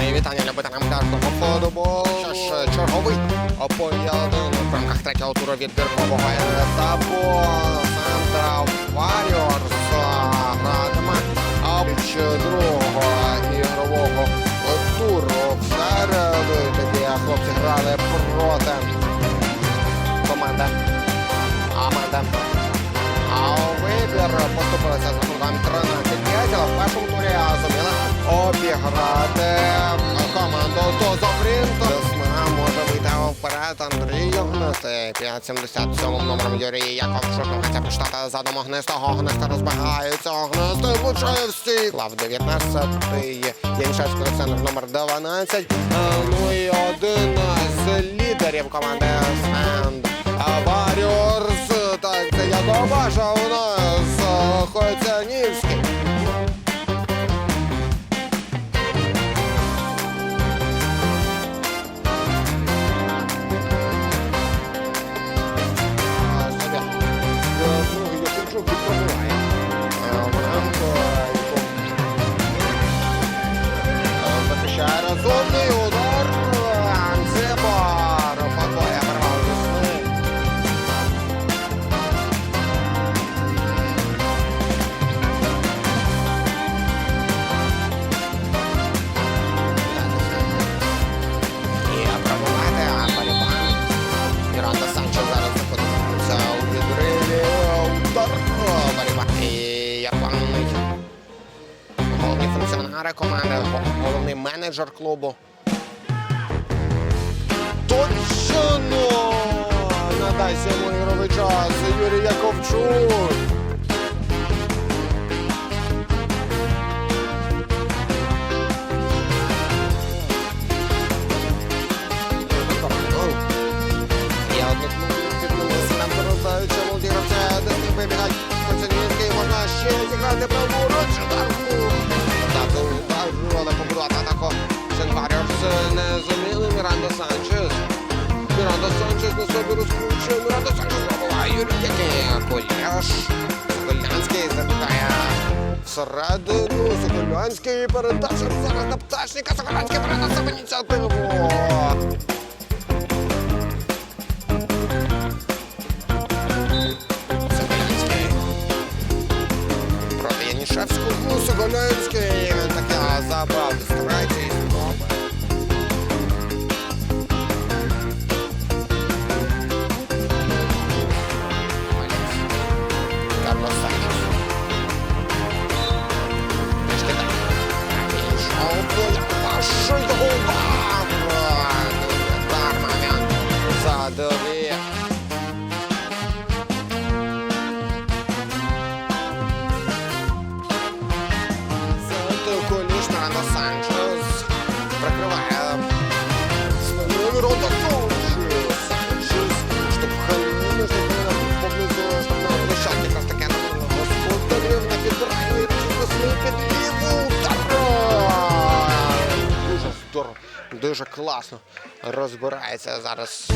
Мої вітання любителям картного футболу. Що ж, черговий поєдинок в рамках третього туру відбіркового етапу. Центра Warriors гратиме абч другого ігрового туру. В середу тоді хлопці грали проти команди Аманда. А вибір поступилися з рахунком 13-5, але в першому обіграти команду Тозофрінт. Десна може вийти вперед Андрій Огнистий. 577 номером Юрій Яковчук. Намагається піштати задом Огнистого. Огниста розбігається. Огнистий влучає в стік. Лав 19-й. Янішевський Олександр номер 12. Е, Ну і один з лідерів команди Сенд. Warriors. Так, це Якобаша у нас е, Хоцянівський. Функціонери команди, го- головний менеджер клубу. Точно! Надасть йому ігровий час Юрій Яковчук. Я підмінився, нам повертаються молоді гравця, де не вибігають Коценінський, можна ще зіграти праворуч, не зуміли, Міранда Санчес. Міранда Санчес на собі розкручує, Міранда Санчес пробуває, Юрій Який, Коляш. Соколянський запитає всередину, Соколянський передача зараз на пташника, Соколянський передає себе ініціативу. Це Коліш Миранда Санчес прикриває свою роду Санчес. Санчес штовхає, штовхає поблизу штовхає площадки. Якраз таке господарів на. Дуже здорово, дуже класно розбирається зараз.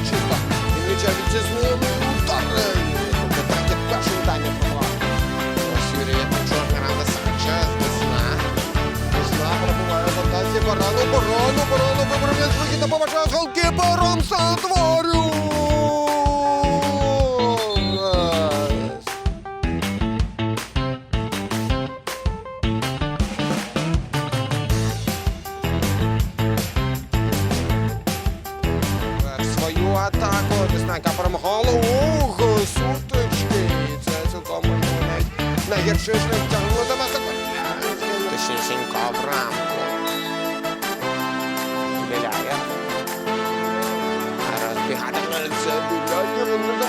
Koçuk'ta. Emre Cevdet Cezmoğlu. Атаку Деснака перемагала. Ух, сутички. І Це цілком навіть найгірший шлях тягнути себе. Точнісінько в рамку. Біляє. Розбігати це біляє. Він не за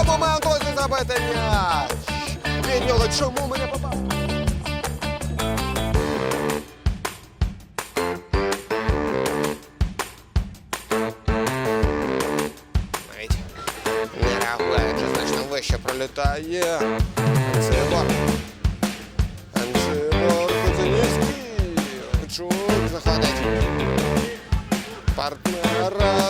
моменту ось і забити м'яч. Підняли, чому мене попав? Навіть не реагує, чи значно вище пролітає. Цибор. Анжибор Куцелівський. Чук знаходить партнера. Там Соколянський.